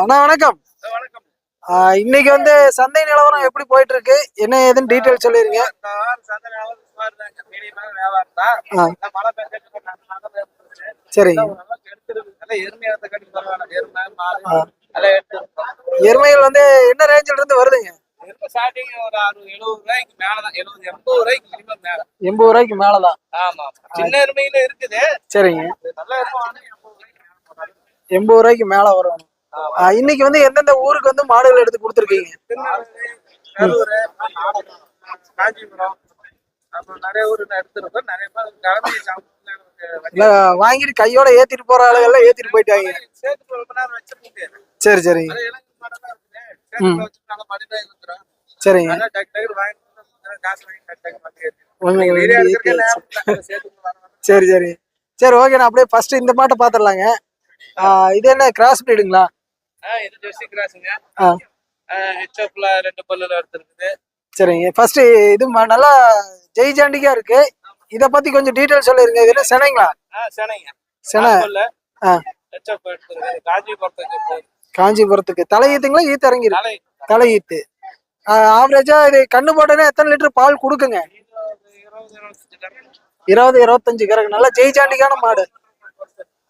அண்ணா வணக்கம். இன்னைக்கு வந்து சந்தை நிலவரம் எப்படி போயிட்டு இருக்கு என்ன ஏதுன்னு டீட்டெயில் சொல்லிருங்க. சரிங்க. எருமைகள் வந்து என்ன ரேஞ்சில இருந்து வருதுங்க? ஸ்டார்டிங் ஒரு அறுபது எழுபது ரூபாய்க்கு மேலதான் எழுபது எண்பது ரூபாய்க்கு மினிமம் மேல. எண்பது ரூபாய்க்கு மேலதான். ஆமா சின்ன எருமையில இருக்குது. சரிங்க. நல்ல எண்பது ரூபாய்க்கு மேல வரும். இன்னைக்கு வந்து எந்தெந்த ஊருக்கு வந்து மாடுகள் எடுத்து கொடுத்துருக்கீங்க? காஞ்சிபுரம். நிறைய ஊர் எடுத்துருக்கோம். நிறைய பேர் கிளம்பி இல்ல வாங்கிட்டு கையோட ஏத்திட்டு போற ஆளுகள்லாம் ஏத்திட்டு போயிட்டாங்க. சரி சரிங்க. சரி சரி. சரி ஓகே நான் அப்படியே ஃபர்ஸ்ட் இந்த மாட்டை பாத்துடலாங்க இது என்ன கிராஸ் பிரீடுங்களா இது ஜெர்சி கிராஸுங்க ஹெச்எஃப்ல ரெண்டு பல்லுல எடுத்துருக்குது. சரிங்க. ஃபர்ஸ்ட் இது நல்லா ஜெய் ஜாண்டிக்கா இருக்கு. இத பத்தி கொஞ்சம் டீடைல் சொல்லிருங்க. இது என்ன சென்னைங்களா? ஆ சென்னைங்க. சென்னை. பல்லு. ஆ. ஹெச்எஃப் எடுத்துருக்கு காஞ்சிபுரத்துக்கு காஞ்சிபுரத்துக்கு. தலையீத்துங்களா ஈத்து இறங்கிருக்கு தலை தலையீத்து. ஆவரேஜா இது கண்ணு போட்டோன்னா எத்தனை லிட்டர் பால் கொடுக்குங்க? இருபது இருபது இருபத்தஞ்சு கறக்கு. நல்லா ஜெய் ஜாண்டிக்கான மாடு.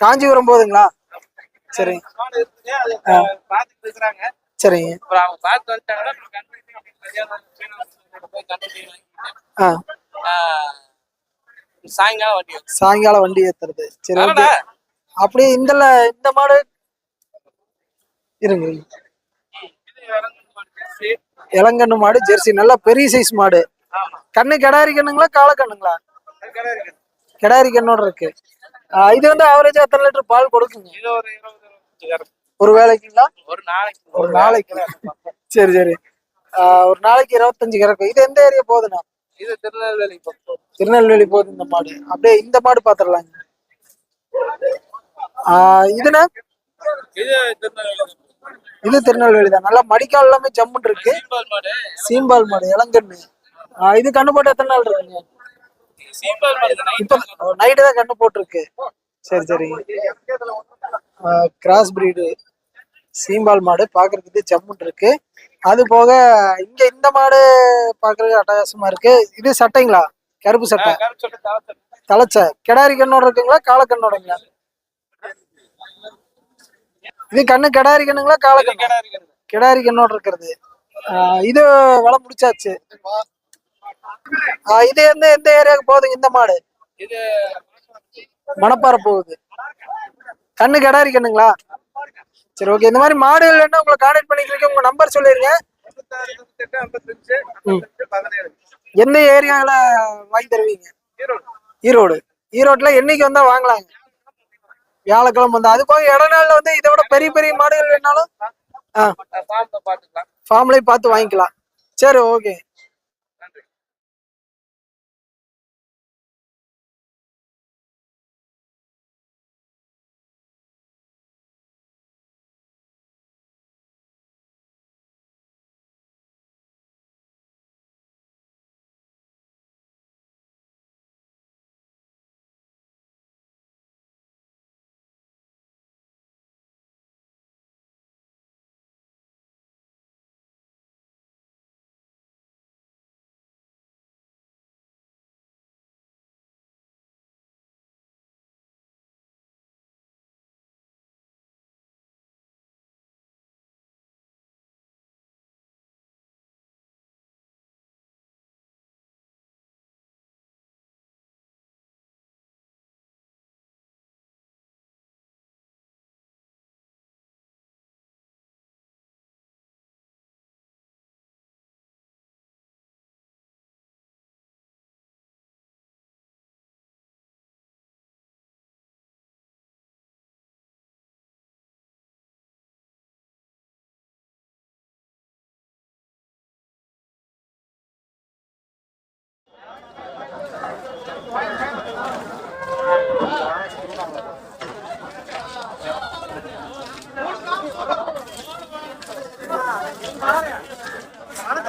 காஞ்சிபுரம் போகுதுங்களா சரி. சரிங்க. சாயங்காலம் வண்டி. சாயங்காலம் வண்டி ஏத்துறது. சரி. அப்படியே இந்த இந்த மாடு இருங்க இளங்கண்ணு மாடு ஜெர்சி. நல்லா பெரிய சைஸ் மாடு. கண்ணு கிடாரி கண்ணுங்களா காளை கண்ணுங்களா? அது கடை இருக்குது கிடாரி கண்ணோட இருக்கு. இது வந்து ஆவரேஜா எத்தனை லிட்டர் பால் கொடுக்குங்க? ஒரு வேலைக்குங்களா ஒரு நாளைக்கு. ஒரு நாளைக்கு. சரி சரி. ஒரு நாளைக்கு இருபத்தஞ்சு கறக்கும் இது எந்த ஏரியா போகுதுண்ணா? இது திருநெல்வேலி திருநெல்வேலி போகுது இந்த மாடு. அப்படியே இந்த மாடு பாத்துடலாங்க ஆ, இதுண்ணா? இது இது திருநெல்வேலி தான். நல்லா மடிக்கால் எல்லாமே ஜம்முன்னு இருக்கு. சீம்பால் மாடு. இளங்கண்ணு. இது கண்ணு போட்டு எத்தனை நாள் இருக்குங்க இப்ப நைட் நைட்டு தான் கண்ணு போட்டிருக்கு. சரி சரி. கிராஸ் பிரீடு சீம்பால் மாடு பாக்குறதுக்கு ஜம்முன் இருக்கு. அது போக இங்க இந்த மாடு பாக்குறதுக்கு அட்டகாசமா இருக்கு. இது சட்டைங்களா? கருப்பு சட்டை. தலைச்ச. கிடாரி கண்ணோட இருக்குங்களா? காளை கண்ணோடங்களா? இது கண்ணு கிடாரி கண்ணுங்களா இருக்குது கிடாரி கண்ணோட இருக்கிறது. இது வளம் முடிச்சாச்சு. இது எந்த எந்த ஏரியாவுக்கு போகுதுங்க இந்த மாடு. மணப்பாறை போகுது. கண்ணு கிடாரி கண்ணுங்களா சரி ஓகே இந்த மாதிரி மாடுகள் என்ன உங்களை கான்டாக்ட் பண்ணிக்கிறீங்க உங்க நம்பர் சொல்லிருங்க. எந்த ஏரியால வாங்கி தருவீங்க? ஈரோடு. ஈரோடு. ஈரோட்ல என்னைக்கு வந்தா வாங்கலாங்க. வியாழக்கிழமை வந்தா. அது போக இடநாள்ல வந்து இதை விட பெரிய பெரிய மாடுகள் வேணாலும் ஃபார்ம்லயே பார்த்து வாங்கிக்கலாம். சரி ஓகே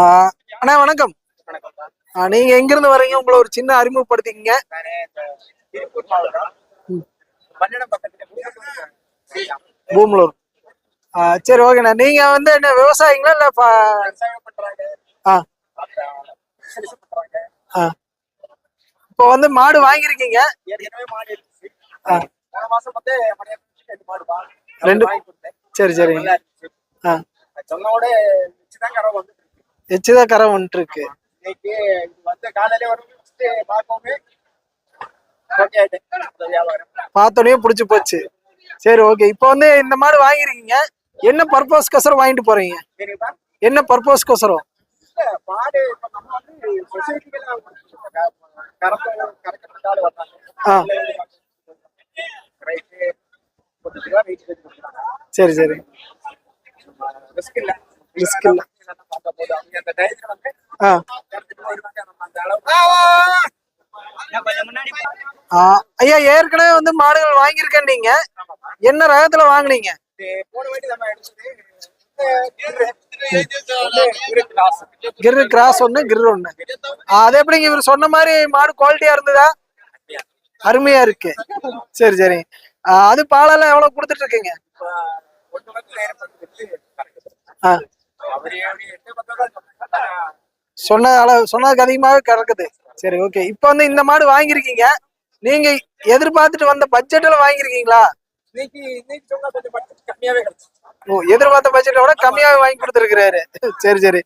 அண்ணா வணக்கம். நீங்க எங்க இருந்து வரீங்க உங்களை ஒரு சின்ன அறிமுகப்படுத்திக்கீங்க. பூமலூர். சரி ஓகேண்ணா நீங்க வந்து என்ன விவசாயிங்களா இல்ல இப்போ வந்து மாடு வாங்கியிருக்கீங்க. ரெண்டு சரி சரி சொன்னோட வச்சுதான் வந்து எச்சுதான் கரை வந்துட்டு இருக்கு பார்த்தோன்னே பிடிச்சி போச்சு. சரி ஓகே இப்போ வந்து இந்த மாடு வாங்கியிருக்கீங்க. என்ன பர்பஸ்க்கோசரம் வாங்கிட்டு போறீங்க? என்ன பர்பஸ்க்கோசரம் சரி சரி. ரிஸ்க் இல்ல. Risk இல்ல. ஐயா ஏற்கனவே வந்து மாடுகள் வாங்கியிருக்கேன் நீங்க. என்ன ரகத்துல வாங்குனீங்க? கிரு. கிராஸ். ஒண்ணு கிரு ஒண்ணு. ஆ, அது எப்படிங்க இவர் சொன்ன மாதிரி மாடு குவாலிட்டியா இருந்ததா? அருமையா இருக்கு. சரி சரி. ஆ, அது பாலெல்லாம் எவ்வளவு கொடுத்துட்டு இருக்கீங்க? ஆ, சொன்ன அளவு சொன்னதுக்கு அதிகமாவே கறக்குது. சரி ஓகே இப்போ வந்து இந்த மாடு வாங்கியிருக்கீங்க. நீங்க எதிர்பார்த்துட்டு வந்த பட்ஜெட்ல வாங்கியிருக்கீங்களா? ஓ எதிர்பார்த்த பட்ஜெட்டை விட கம்மியாவே வாங்கி கொடுத்துருக்கிறாரு. சரி சரி.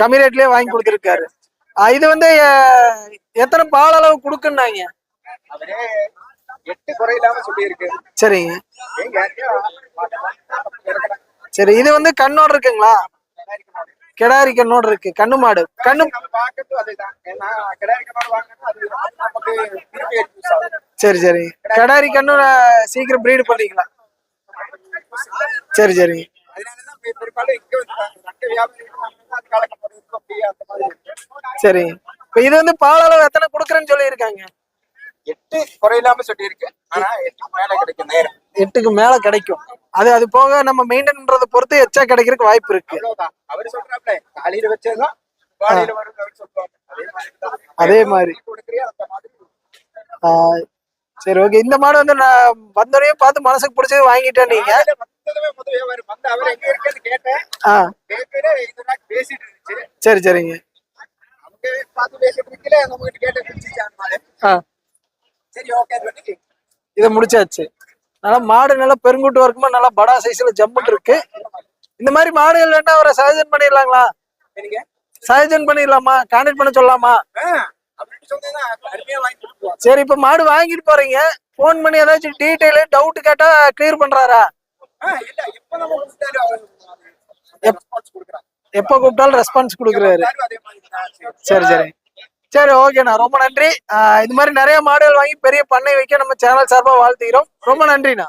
கம்மி ரேட்லயே வாங்கி கொடுத்துருக்காரு. இது வந்து எத்தனை பால் அளவு கொடுக்குன்னாங்க? எட்டு குறை இல்லாம சொல்லியிருக்கு. சரிங்க. சரி இது வந்து கண்ணோடு இருக்குங்களா. கிடாரி கண்ணோடு இருக்கு. கண்ணு மாடு. கண்ணு சரி சரி. கிடாரி கண்ணு சீக்கிரம் ப்ரீடு பண்ணிக்கலாம். சரி சரி. சரி. இப்போ இது வந்து பால் அளவு எத்தனை கொடுக்குறேன்னு சொல்லியிருக்காங்க? எட்டு குறையில்லாம சொல்லியிருக்கு. ஆனா எட்டு மேல கிடைக்கும் நேரம். எட்டுக்கு மேல கிடைக்கும். அது அது போக நம்ம மெயின்டைன் பண்றதை பொறுத்து எச்சா கிடைக்கிறதுக்கு வாய்ப்பு இருக்கு. அவரு சொல்றாப்ல காலையில வச்சதுதான் வாழையில வரும் சொல்லுவாங்க. அதே மாதிரி சரி ஓகே. இந்த மாடு வந்து நான் வந்தோடனே பார்த்து மனசுக்கு பிடிச்சது வாங்கிட்டேன் நீங்க. சரி சரிங்க. சரி ஓகே பண்ணி இதை முடிச்சாச்சு. நல்லா மாடு நல்லா பெருங்குட்டு வரைக்குமா நல்லா படா சைஸ்ல ஜம்முட்டு இருக்கு. இந்த மாதிரி மாடுகள் வேணா அவரை சஜன் பண்ணிடலாங்களா? சஜன் பண்ணிடலாமா? கான்டாக்ட் பண்ண சொல்லலாமா சரி இப்ப மாடு வாங்கிட்டு போறீங்க. ஃபோன் பண்ணி ஏதாச்சும் டீட்டெயில் டவுட் கேட்டா கிளியர் பண்றாரா? எப்ப கூப்பிட்டாலும் ரெஸ்பான்ஸ் கொடுக்குறாரு. சரி. சரி. சரி ஓகேண்ணா ரொம்ப நன்றி. இது மாதிரி நிறைய மாடுகள் வாங்கி பெரிய பண்ணை வைக்க நம்ம சேனல் சார்பாக வாழ்த்துக்கிறோம் ரொம்ப நன்றிண்ணா.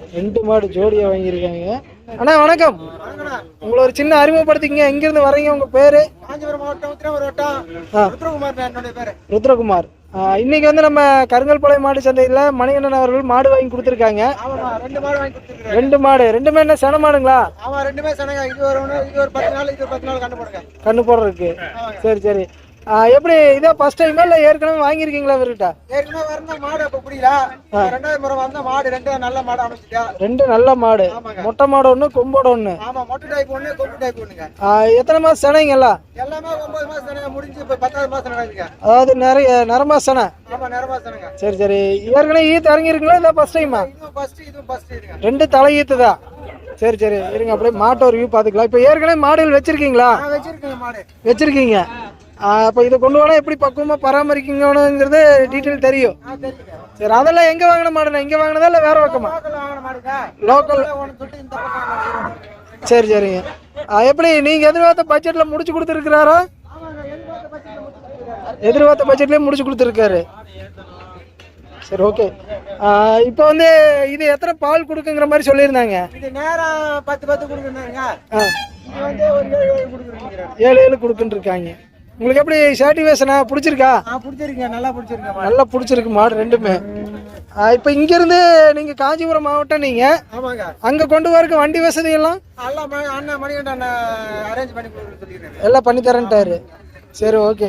ரெண்டு மாடு ஜோடியா வாங்கியிருக்காங்க. அண்ணா வணக்கம். உங்களை ஒரு சின்ன அறிமுகப்படுத்திக்கங்க. எங்க இருந்து வர்றீங்க? உங்க பேரு? காஞ்சிபுரம் மாவட்டம் ஆ. ருத்ரகுமார். இன்னைக்கு வந்து நம்ம கருங்கல்பாளையம் மாடு சந்தையில மணிகண்டன் அவர்கள் மாடு வாங்கி கொடுத்துருக்காங்க. ரெண்டு மாடு வாங்கி ரெண்டு மாடு. ரெண்டுமே என்ன சென மாடுங்களா? ஆமா ரெண்டுமே சொன்னாங்க இது ஒரு ஒண்ணு இது ஒரு பத்து நாள் இது ஒரு பத்து நாள் போடுங்க. கண்ணு போடுறதுக்கு. சரி சரி. எப்படி இதான் ஃபர்ஸ்ட் டைமா இல்லை ஏற்கனவே வாங்கியிருக்கீங்களா இவர்கிட்ட? ஏற்கனவே வரந்த மாடு அப்ப புரியல? ரெண்டாவது முறை வந்த மாடு ரெண்டு நல்ல மாடு அமைச்சிட்டா ரெண்டு நல்ல மாடு. மொட்டை மாடு ஒன்று கொம்போட ஒன்று ஆமா மொட்டை டைப் ஒண்ணு கொம்பு டைப் ஒண்ணுங்க. எத்தனை மாதம் செனைங்களா எல்லாமே? ஒன்பது மாசம் தானே முடிஞ்சு இப்ப பத்தாவது மாசம் நடக்குதுங்க அதாவது நிறைய நிறமா செனை? ஆமா நேர மாசம்ங்க சரி சரி. ஏற்கனவே ஈத்து இறங்கியிருக்கீங்களா இல்லை ஃபர்ஸ்ட் டைமா ஃபர்ஸ்ட் இதுவும் ஃபர்ஸ்ட் இதுங்க. ரெண்டு தலை ஈத்து தான். சரி சரி. இருங்க அப்படியே மாட்டை ஒரு வியூ பார்த்துக்கலாம். இப்போ ஏற்கனவே மாடுகள் வச்சிருக்கீங்களா? நான் வச்சிருக்கேன் மாடு. வச்சிருக்கீங்க. அப்போ இதை கொண்டு போனால் எப்படி பக்குவமாக பராமரிக்கணுங்கிறது டீட்டெயில் தெரியும். சரி அதெல்லாம் எங்கே வாங்கின மாடுண்ணா? இங்கே வாங்கினதா இல்லை வேற பக்கமா? லோக்கல் சரி சரிங்க. எப்படி நீங்கள் எதிர்பார்த்த பட்ஜெட்டில் முடிச்சு கொடுத்துருக்குறாரா? எதிர்பார்த்த பட்ஜெட்லேயே முடிச்சு கொடுத்துருக்காரு. சரி ஓகே இப்போ வந்து இது எத்தனை பால் கொடுக்குங்கிற மாதிரி சொல்லியிருந்தாங்க. இது நேரம் பத்து பத்து கொடுக்குறாங்க. ஆ. இது வந்து ஒரு ஏழு ஏழு கொடுக்குறீங்க. ஏழு ஏழு கொடுக்குன்னு இருக்காங்க உங்களுக்கு எப்படி சாட்டிஸ்ஃபேஷனா பிடிச்சிருக்கா? ஆ பிடிச்சிருக்கீங்க. நல்லா பிடிச்சிருக்கேன். நல்லா பிடிச்சிருக்கு மாடு ரெண்டுமே. இப்போ இங்கேருந்து நீங்கள் காஞ்சிபுரம் மாவட்டம் நீங்கள் ஆமாங்க. அங்கே கொண்டு வரக்கு வண்டி வசதி எல்லாம்? நல்லா ம- அண்ணன் மணிகண்டன் அண்ணன் அரேஞ்ச் பண்ணி எல்லாம் பண்ணி தரேன்ட்டாரு. சரி ஓகே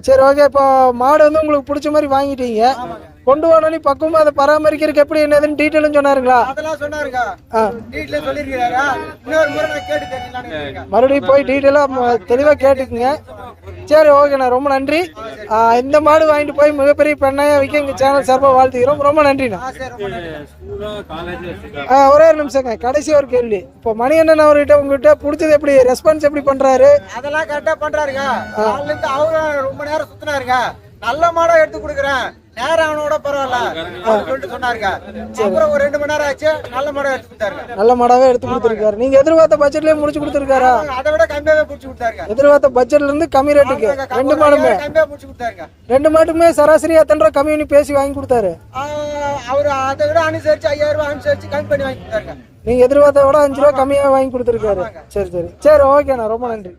சரி ஓகே இப்போ மாடு வந்து உங்களுக்கு பிடிச்ச மாதிரி வாங்கிட்டீங்க. கொண்டு வரணும் பக்குவமாக அதை பராமரிக்கிறதுக்கு எப்படி என்னதுன்னு டீட்டெயிலும் சொன்னாருங்களா. மறுபடியும் போய் டீட்டெயிலாக தெளிவாக கேட்டுக்குங்க. சரி ஓகேண்ணா. ரொம்ப நன்றி. இந்த மாடு வாங்கிட்டு போய் மிகப்பெரிய பெண்ணாக வைக்க எங்கள் சேனல் சார்பாக வாழ்த்துக்கிறோம் ரொம்ப நன்றிண்ணா. ஒரே ஒரு நிமிஷங்க. கடைசி ஒரு கேள்வி. இப்போ மணியண்ணன் அவர்கிட்ட உங்ககிட்ட பிடிச்சது எப்படி? ரெஸ்பான்ஸ் எப்படி பண்ணுறாரு அதெல்லாம் கரெக்டா பண்றாருங்க. காலையில இருந்து அவரும் ரொம்ப நேரம் சுத்தினாருங்க. நல்ல மாடா எடுத்து கொடுக்குறேன். நேரம் அவனோட பரவாயில்ல. சொன்னாருங்க. அப்புறம் ஒரு ரெண்டு மணி நேரம் ஆச்சு. நல்ல மாடா எடுத்து கொடுத்தாருங்க. நல்ல மாடாவே எடுத்து கொடுத்துருக்காரு. நீங்கள் எதிர்பார்த்த பட்ஜெட்லேயே முடிச்சு கொடுத்துருக்காரா? அதை விட கம்மியாவே பிடிச்சி கொடுத்தாருங்க. எதிர்பார்த்த பட்ஜெட்ல இருந்து கம்மி ரேட்டுக்கு ரெண்டு மாடுமே. கம்மியா கொடுத்தாருங்க. ரெண்டு மாட்டுமே சராசரி எத்தனை ரூபா கம்மி பண்ணி பேசி வாங்கி கொடுத்தாரு? அவர் அதை விட அனுசரிச்சு ஐயாயிரம் ரூபாய் அனுசரிச்சு கம்மி பண்ணி வாங்கி கொடுத்தாருங்க. நீங்க எதிர்பார்த்த விட அஞ்சு ரூபா கம்மியாக வாங்கி கொடுத்துருக்காரு. சரி சரி. சரி ஓகேண்ணா. ரொம்ப நன்றி.